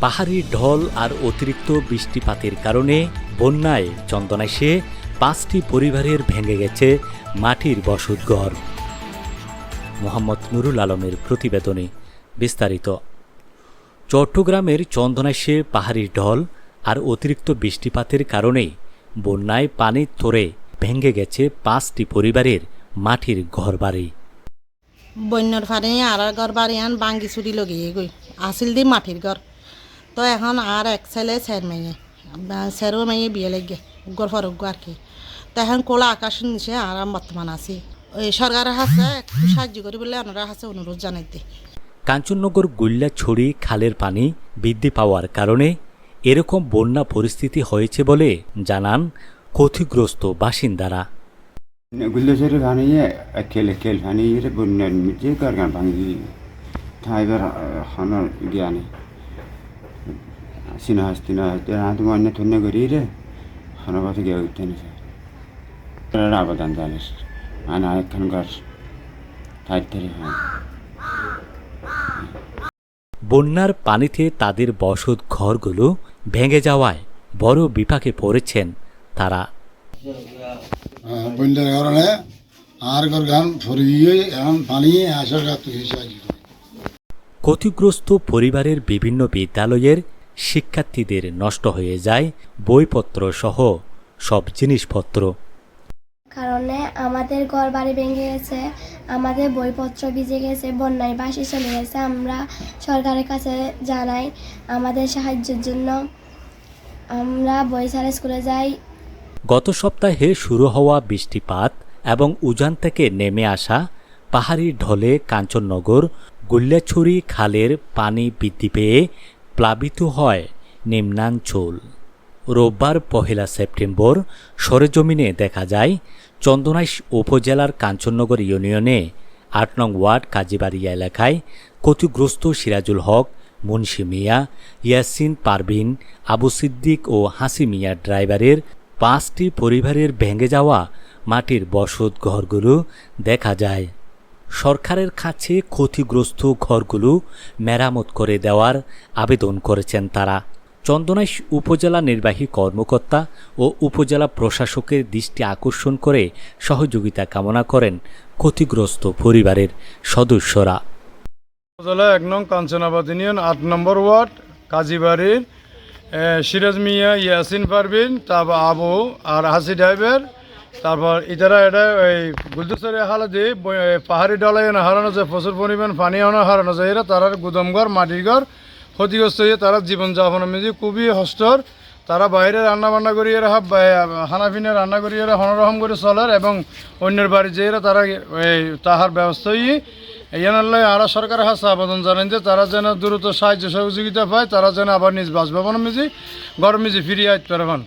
পাহাড়ি ঢল আর অতিরিক্ত বৃষ্টিপাতের কারণে বন্যায় চন্দনাইশে পাঁচটি পরিবারের ভেঙে গেছে মাটির বসতঘর। মোহাম্মদ নুরুল আলমের প্রতিবেদনে বিস্তারিত। চট্টগ্রামের চন্দনাইশে পাহাড়ি ঢল আর অতিরিক্ত বৃষ্টিপাতের কারণে বন্যায় পানির তোরে ভেঙে গেছে পাঁচটি পরিবারের মাটির ঘরবাড়ি। বন্যর ফারে আর ঘর বাড়ি আন বাঙ্গি চুরি লগিয়ে গই। আসিল দি মাটির ঘর। তো এখন আর এক ছেলে স্যার মেয়ে স্যারও মেয়ে বিয়ে লেগে গর ফরক আর কি। তো এখন কোলা আকাশ নিচে আর আমি বর্তমান আছি। ওই সরকারের হাতে একটু সাহায্য করি বলে ওনারা হাতে অনুরোধ জানাইতে। কাঞ্চননগর গুল্লা ছড়ি খালের পানি বৃদ্ধি পাওয়ার কারণে এরকম বন্যা পরিস্থিতি হয়েছে বলে জানান ক্ষতিগ্রস্ত বাসিন্দারা। বন্যার হনর জ্ঞানী। করি রে হনর কথা গিয়ে উঠতে নিছে আবেদন জানিস আনা একখানকার ঠাই থেকে হয় বন্যার পানিতে তাদের বসত ঘরগুলো ভেঙে যাওয়ায় বড় বিপাকে পড়েছেন তারা। বন্যার কারণে আর ঘর গান ফরিয়ে এখন পানি আসার ক্ষতিগ্রস্ত পরিবারের বিভিন্ন বিদ্যালয়ের শিক্ষার্থীদের নষ্ট হয়ে যায় বইপত্র সহ সব জিনিসপত্র। কারণে আমাদের ঘর বাড়ি ভেঙে গেছে আমাদের বইপত্র ভিজে গেছে বন্যায় বাসি চলে গেছে। আমরা সরকারের কাছে জানাই আমাদের সাহায্যের জন্য। আমরা বই ছাড়া স্কুলে যাই। গত সপ্তাহে শুরু হওয়া বৃষ্টিপাত এবং উজান থেকে নেমে আসা পাহাড়ি ঢলে কাঞ্চননগর গুল্লাছড়ি খালের পানি বৃদ্ধি পেয়ে প্লাবিত হয় নিম্নাঞ্চল। রোববার পহেলা সেপ্টেম্বর সরেজমিনে দেখা যায়, চন্দনাইশ উপজেলার কাঞ্চননগর ইউনিয়নে আট নং ওয়ার্ড কাজীবাড়িয়া এলাকায় ক্ষতিগ্রস্ত সিরাজুল হক, মুন্সি মিয়া, ইয়াসিন পারভিন, আবু সিদ্দিক ও হাসি মিয়া ড্রাইভারের পাঁচটি পরিবারের ভেঙে যাওয়া মাটির বসত ঘরগুলো দেখা যায়। সরকারের কাছে ক্ষতিগ্রস্ত ঘরগুলো মেরামত করে দেওয়ার আবেদন করেছেন তারা। চন্দনাইশ উপজেলা নির্বাহী কর্মকর্তা ও উপজেলা প্রশাসকের দৃষ্টি আকর্ষণ করে সহযোগিতা কামনা করেন ক্ষতিগ্রস্ত পরিবারের সদস্যরা। উপজেলা এক নং কাঞ্চনাবাদ ইউনিয়ন আট নম্বর ওয়ার্ড, কাজীবাড়ির সিরাজ মিয়া, ইয়াসিন পারবিন তারপর আবু আর হাসি ড্রাইভার তারপর ইতারা এটা এই গুলদুসরি হালাদি পাহাড়ি ডলাই হারানো যায় প্রচুর পরিমাণ পানি আনা হারানো যায় এরা তারার গুদমঘর, মাটির ঘর, ক্ষতিগ্রস্ত হয়ে তারা জীবনযাপন মেজি খুবই হস্তর। তারা বাইরে রান্না বান্না করি, এরা হানাফিনে রান্না করি, এরা হনরহম করে চলার এবং অন্যের বাড়ি যে এরা তারা এই তাহার ব্যবস্থা হয়ে ইয়ানাল্লাই আরা সরকারের হাতে আবেদন জানেন যে তারা যেন দ্রুত সাহায্য সহযোগিতা পায়, তারা যেন আবার নিজ বাসভবন মিজি গরম মিজি ফিরিয়ে আসতে পারবেন